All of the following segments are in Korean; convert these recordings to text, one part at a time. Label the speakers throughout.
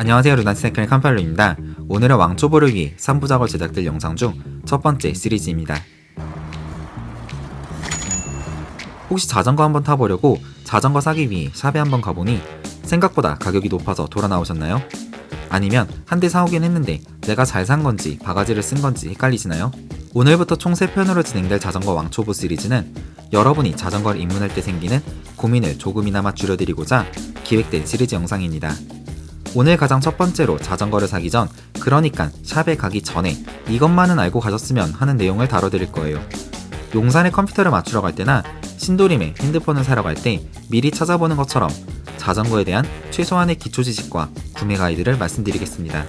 Speaker 1: 안녕하세요 루나스네클의 칸팔로입니다. 오늘은 왕초보를 위해 3부작을 제작될 영상 중 첫 번째 시리즈입니다. 혹시 자전거 한번 타보려고 자전거 사기 위해 샵에 한번 가보니 생각보다 가격이 높아서 돌아 나오셨나요? 아니면 한 대 사오긴 했는데 내가 잘 산 건지 바가지를 쓴 건지 헷갈리시나요? 오늘부터 총 3편으로 진행될 자전거 왕초보 시리즈는 여러분이 자전거를 입문할 때 생기는 고민을 조금이나마 줄여드리고자 기획된 시리즈 영상입니다. 오늘 가장 첫 번째로 자전거를 사기 전, 그러니까 샵에 가기 전에 이것만은 알고 가셨으면 하는 내용을 다뤄드릴 거예요. 용산에 컴퓨터를 맞추러 갈 때나 신도림에 핸드폰을 사러 갈 때 미리 찾아보는 것처럼 자전거에 대한 최소한의 기초 지식과 구매 가이드를 말씀드리겠습니다.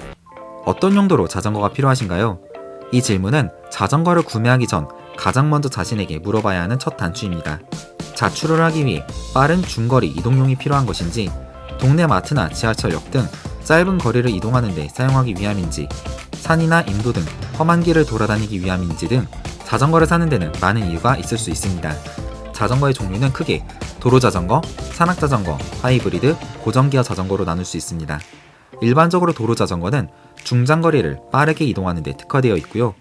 Speaker 1: 어떤 용도로 자전거가 필요하신가요? 이 질문은 자전거를 구매하기 전 가장 먼저 자신에게 물어봐야 하는 첫 단추입니다. 자출을 하기 위해 빠른 중거리 이동용이 필요한 것인지, 동네 마트나 지하철역 등 짧은 거리를 이동하는 데 사용하기 위함인지, 산이나 인도 등 험한 길을 돌아다니기 위함인지 등 자전거를 사는 데는 많은 이유가 있을 수 있습니다. 자전거의 종류는 크게 도로 자전거, 산악 자전거, 하이브리드, 고정기어 자전거로 나눌 수 있습니다. 일반적으로 도로 자전거는 중장거리를 빠르게 이동하는 데 특화되어 있고요.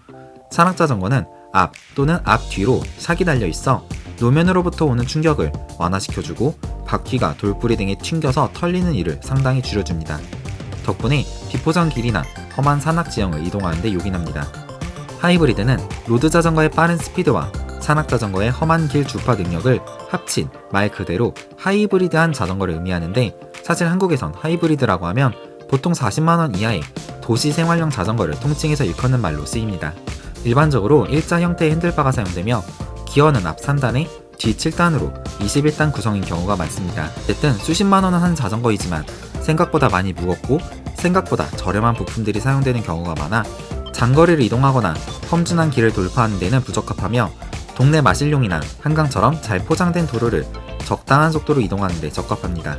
Speaker 1: 산악 자전거는 앞 또는 앞 뒤로 샥이 달려 있어 노면으로부터 오는 충격을 완화시켜주고 바퀴가 돌뿌리 등에 튕겨서 털리는 일을 상당히 줄여줍니다. 덕분에 비포장 길이나 험한 산악 지형을 이동하는 데 요긴합니다. 하이브리드는 로드 자전거의 빠른 스피드와 산악 자전거의 험한 길 주파 능력을 합친 말 그대로 하이브리드한 자전거를 의미하는데 사실 한국에선 하이브리드라고 하면 보통 40만원 이하의 도시 생활용 자전거를 통칭해서 일컫는 말로 쓰입니다. 일반적으로 일자 형태의 핸들바가 사용되며 기어는 앞 3단에 뒤 7단으로 21단 구성인 경우가 많습니다. 어쨌든 수십만 원은 한 자전거이지만 생각보다 많이 무겁고 생각보다 저렴한 부품들이 사용되는 경우가 많아 장거리를 이동하거나 험준한 길을 돌파하는 데는 부적합하며 동네 마실용이나 한강처럼 잘 포장된 도로를 적당한 속도로 이동하는 데 적합합니다.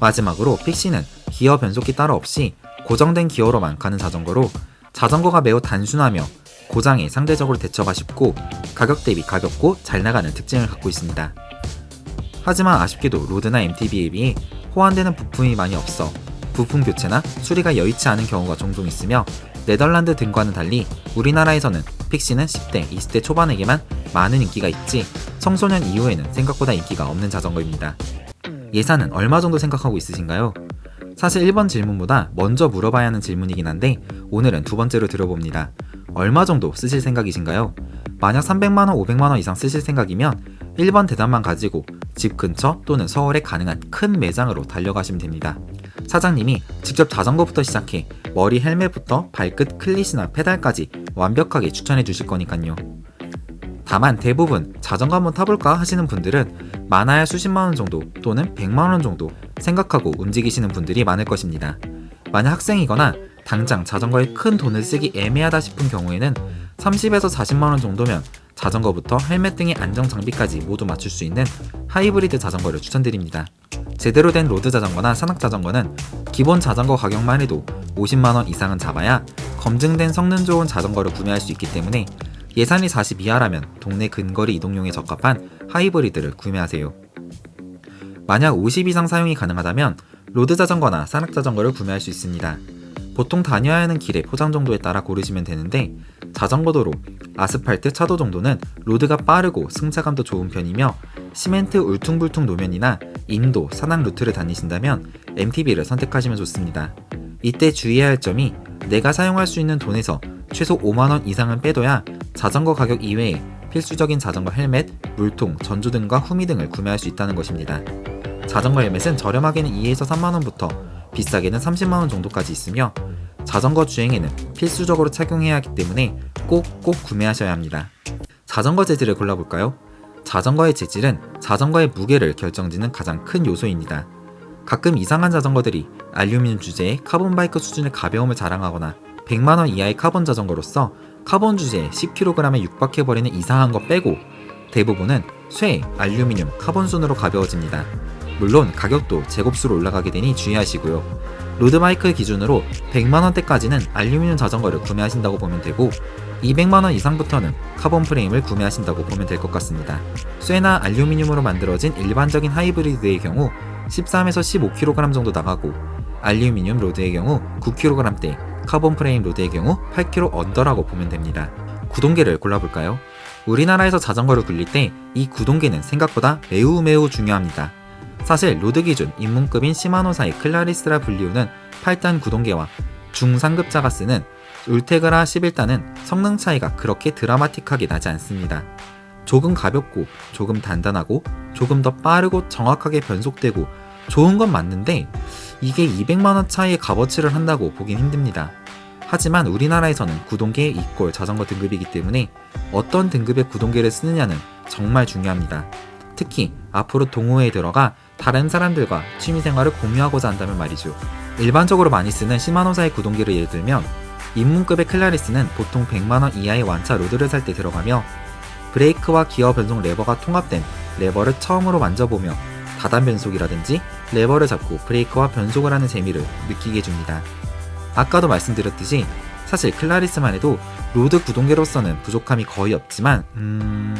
Speaker 1: 마지막으로 픽시는 기어 변속기 따로 없이 고정된 기어로만 가는 자전거로 자전거가 매우 단순하며 고장에 상대적으로 대처가 쉽고 가격 대비 가볍고 잘 나가는 특징을 갖고 있습니다. 하지만 아쉽게도 로드나 MTB에 비해 호환되는 부품이 많이 없어 부품 교체나 수리가 여의치 않은 경우가 종종 있으며 네덜란드 등과는 달리 우리나라에서는 픽시는 10대, 20대 초반에게만 많은 인기가 있지 청소년 이후에는 생각보다 인기가 없는 자전거입니다. 예산은 얼마 정도 생각하고 있으신가요? 사실 1번 질문보다 먼저 물어봐야 하는 질문이긴 한데 오늘은 두 번째로 들어봅니다. 얼마 정도 쓰실 생각이신가요? 만약 300만원, 500만원 이상 쓰실 생각이면 1번 대답만 가지고 집 근처 또는 서울에 가능한 큰 매장으로 달려가시면 됩니다. 사장님이 직접 자전거부터 시작해 머리 헬멧부터 발끝 클릿이나 페달까지 완벽하게 추천해 주실 거니까요. 다만 대부분 자전거 한번 타볼까 하시는 분들은 많아야 수십만 원 정도 또는 100만원 정도 생각하고 움직이시는 분들이 많을 것입니다. 만약 학생이거나 당장 자전거에 큰 돈을 쓰기 애매하다 싶은 경우에는 30에서 40만원 정도면 자전거부터 헬멧 등의 안정 장비까지 모두 맞출 수 있는 하이브리드 자전거를 추천드립니다. 제대로 된 로드 자전거나 산악 자전거는 기본 자전거 가격만 해도 50만원 이상은 잡아야 검증된 성능 좋은 자전거를 구매할 수 있기 때문에 예산이 40 이하라면 동네 근거리 이동용에 적합한 하이브리드를 구매하세요. 만약 50 이상 사용이 가능하다면 로드 자전거나 산악 자전거를 구매할 수 있습니다. 보통 다녀야 하는 길의 포장 정도에 따라 고르시면 되는데 자전거 도로, 아스팔트 차도 정도는 로드가 빠르고 승차감도 좋은 편이며 시멘트 울퉁불퉁 노면이나 인도, 산악 루트를 다니신다면 MTB를 선택하시면 좋습니다. 이때 주의해야 할 점이 내가 사용할 수 있는 돈에서 최소 5만원 이상은 빼둬야 자전거 가격 이외에 필수적인 자전거 헬멧, 물통, 전조 등과 후미 등을 구매할 수 있다는 것입니다. 자전거 헬멧은 저렴하게는 2에서 3만원부터 비싸게는 30만원 정도까지 있으며 자전거 주행에는 필수적으로 착용해야 하기 때문에 꼭꼭 구매하셔야 합니다. 자전거 재질을 골라볼까요? 자전거의 재질은 자전거의 무게를 결정짓는 가장 큰 요소입니다. 가끔 이상한 자전거들이 알루미늄 주제에 카본 바이크 수준의 가벼움을 자랑하거나 100만원 이하의 카본 자전거로서 카본 주제에 10kg에 육박해버리는 이상한 거 빼고 대부분은 쇠, 알루미늄, 카본 순으로 가벼워집니다. 물론 가격도 제곱수로 올라가게 되니 주의하시고요. 로드바이크 기준으로 100만원대까지는 알루미늄 자전거를 구매하신다고 보면 되고 200만원 이상부터는 카본 프레임을 구매하신다고 보면 될 것 같습니다. 쇠나 알루미늄으로 만들어진 일반적인 하이브리드의 경우 13에서 15kg 정도 나가고 알루미늄 로드의 경우 9kg대, 카본 프레임 로드의 경우 8kg 언더라고 보면 됩니다. 구동계를 골라볼까요? 우리나라에서 자전거를 굴릴 때 이 구동계는 생각보다 매우 매우 중요합니다. 사실 로드 기준 입문급인 시마노사의 클라리스라 불리우는 8단 구동계와 중상급자가 쓰는 울테그라 11단은 성능 차이가 그렇게 드라마틱하게 나지 않습니다. 조금 가볍고 조금 단단하고 조금 더 빠르고 정확하게 변속되고 좋은 건 맞는데 이게 200만원 차이의 값어치를 한다고 보긴 힘듭니다. 하지만 우리나라에서는 구동계 이꼴 자전거 등급이기 때문에 어떤 등급의 구동계를 쓰느냐는 정말 중요합니다. 특히 앞으로 동호회에 들어가 다른 사람들과 취미생활을 공유하고자 한다면 말이죠. 일반적으로 많이 쓰는 시마노사의 구동계를 예를 들면 입문급의 클라리스는 보통 100만원 이하의 완차 로드를 살 때 들어가며 브레이크와 기어 변속 레버가 통합된 레버를 처음으로 만져보며 다단 변속이라든지 레버를 잡고 브레이크와 변속을 하는 재미를 느끼게 해줍니다. 아까도 말씀드렸듯이 사실 클라리스만 해도 로드 구동계로서는 부족함이 거의 없지만 음...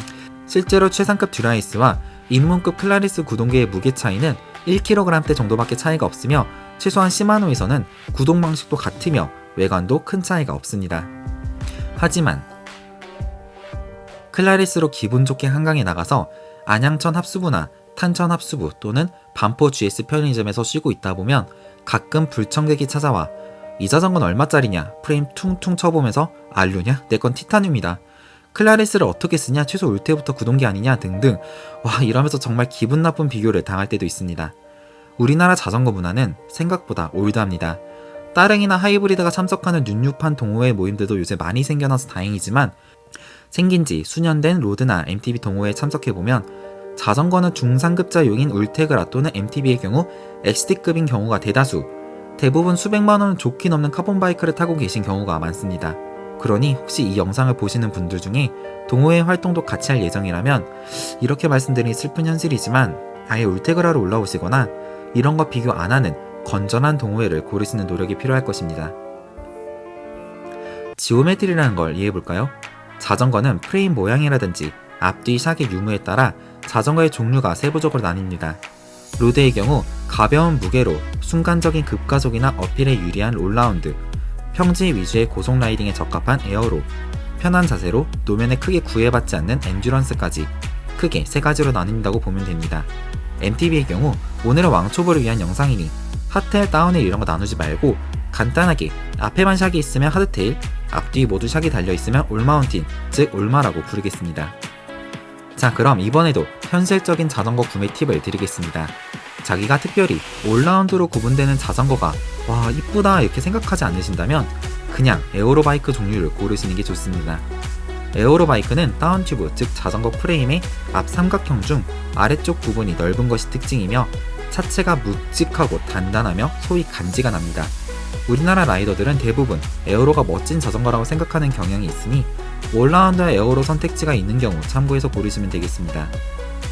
Speaker 1: 실제로 최상급 듀라이스와 입문급 클라리스 구동계의 무게 차이는 1kg대 정도밖에 차이가 없으며 최소한 시마노에서는 구동 방식도 같으며 외관도 큰 차이가 없습니다. 하지만 클라리스로 기분 좋게 한강에 나가서 안양천 합수부나 탄천 합수부 또는 반포 GS 편의점에서 쉬고 있다 보면 가끔 불청객이 찾아와 이 자전거는 얼마짜리냐? 프레임 퉁퉁 쳐보면서 알루냐? 내 건 티타늄이다 클라리스를 어떻게 쓰냐 최소 올 때부터 구동기 아니냐 등등. 와 이러면서 정말 기분 나쁜 비교를 당할 때도 있습니다. 우리나라 자전거 문화는 생각보다 올드합니다. 따릉이나 하이브리드가 참석하는 뉴뉴판 동호회 모임들도 요새 많이 생겨나서 다행이지만 생긴 지 수년 된 로드나 MTB 동호회에 참석해보면 자전거는 중상급자용인 울테그라 또는 MTB의 경우 XD급인 경우가 대다수 대부분 수백만 원 좋게 넘는 카본 바이크를 타고 계신 경우가 많습니다. 그러니 혹시 이 영상을 보시는 분들 중에 동호회 활동도 같이 할 예정이라면 이렇게 말씀드리니 슬픈 현실이지만 아예 울테그라로 올라오시거나 이런 거 비교 안 하는 건전한 동호회를 고르시는 노력이 필요할 것입니다. 지오메트리라는 걸 이해해 볼까요? 자전거는 프레임 모양이라든지 앞뒤 샥의 유무에 따라 자전거의 종류가 세부적으로 나뉩니다. 로드의 경우 가벼운 무게로 순간적인 급가속이나 어필에 유리한 롤라운드, 평지 위주의 고속 라이딩에 적합한 에어로, 편한 자세로 노면에 크게 구애받지 않는 엔듀런스까지 크게 세 가지로 나뉜다고 보면 됩니다. MTB의 경우 오늘은 왕초보를 위한 영상이니 하트일, 다운힐 이런 거 나누지 말고 간단하게 앞에만 샥이 있으면 하드테일, 앞뒤 모두 샥이 달려있으면 올마운틴, 즉 올마라고 부르겠습니다. 자 그럼 이번에도 현실적인 자전거 구매 팁을 드리겠습니다. 자기가 특별히 올라운드로 구분되는 자전거가 와 이쁘다 이렇게 생각하지 않으신다면 그냥 에어로바이크 종류를 고르시는 게 좋습니다. 에어로바이크는 다운튜브 즉 자전거 프레임의 앞 삼각형 중 아래쪽 부분이 넓은 것이 특징이며 차체가 묵직하고 단단하며 소위 간지가 납니다. 우리나라 라이더들은 대부분 에어로가 멋진 자전거라고 생각하는 경향이 있으니 올라운드와 에어로 선택지가 있는 경우 참고해서 고르시면 되겠습니다.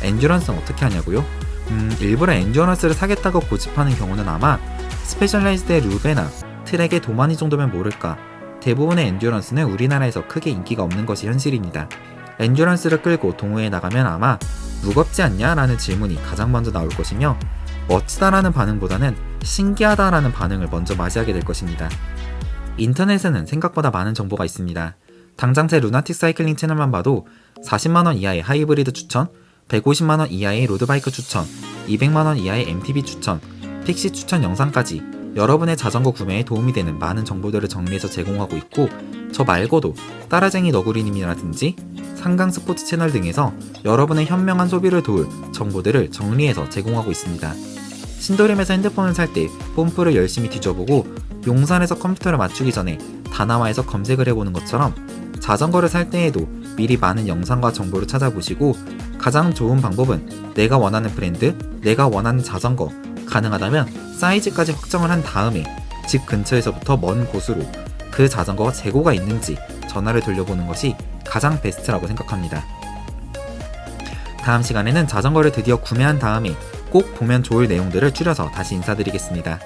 Speaker 1: 엔듀런스는 어떻게 하냐고요? 음, 일부러 엔듀런스를 사겠다고 고집하는 경우는 아마 스페셜라이즈드의 루베나 트랙의 도마니 정도면 모를까 대부분의 엔듀런스는 우리나라에서 크게 인기가 없는 것이 현실입니다. 엔듀런스를 끌고 동호회에 나가면 아마 무겁지 않냐? 라는 질문이 가장 먼저 나올 것이며 멋지다라는 반응보다는 신기하다라는 반응을 먼저 맞이하게 될 것입니다. 인터넷에는 생각보다 많은 정보가 있습니다. 당장 제 루나틱 사이클링 채널만 봐도 40만원 이하의 하이브리드 추천, 150만원 이하의 로드바이크 추천, 200만원 이하의 MTB 추천, 픽시 추천 영상까지 여러분의 자전거 구매에 도움이 되는 많은 정보들을 정리해서 제공하고 있고 저 말고도 따라쟁이 너구리님이라든지 상강 스포츠 채널 등에서 여러분의 현명한 소비를 도울 정보들을 정리해서 제공하고 있습니다. 신도림에서 핸드폰을 살 때 뽐프를 열심히 뒤져보고 용산에서 컴퓨터를 맞추기 전에 다나와에서 검색을 해보는 것처럼 자전거를 살 때에도 미리 많은 영상과 정보를 찾아보시고 가장 좋은 방법은 내가 원하는 브랜드, 내가 원하는 자전거, 가능하다면 사이즈까지 확정을 한 다음에 집 근처에서부터 먼 곳으로 그 자전거가 재고가 있는지 전화를 돌려보는 것이 가장 베스트라고 생각합니다. 다음 시간에는 자전거를 드디어 구매한 다음에 꼭 보면 좋을 내용들을 줄여서 다시 인사드리겠습니다.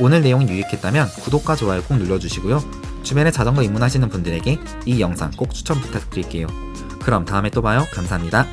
Speaker 1: 오늘 내용이 유익했다면 구독과 좋아요 꼭 눌러주시고요. 주변에 자전거 입문하시는 분들에게 이 영상 꼭 추천 부탁드릴게요. 그럼 다음에 또 봐요. 감사합니다.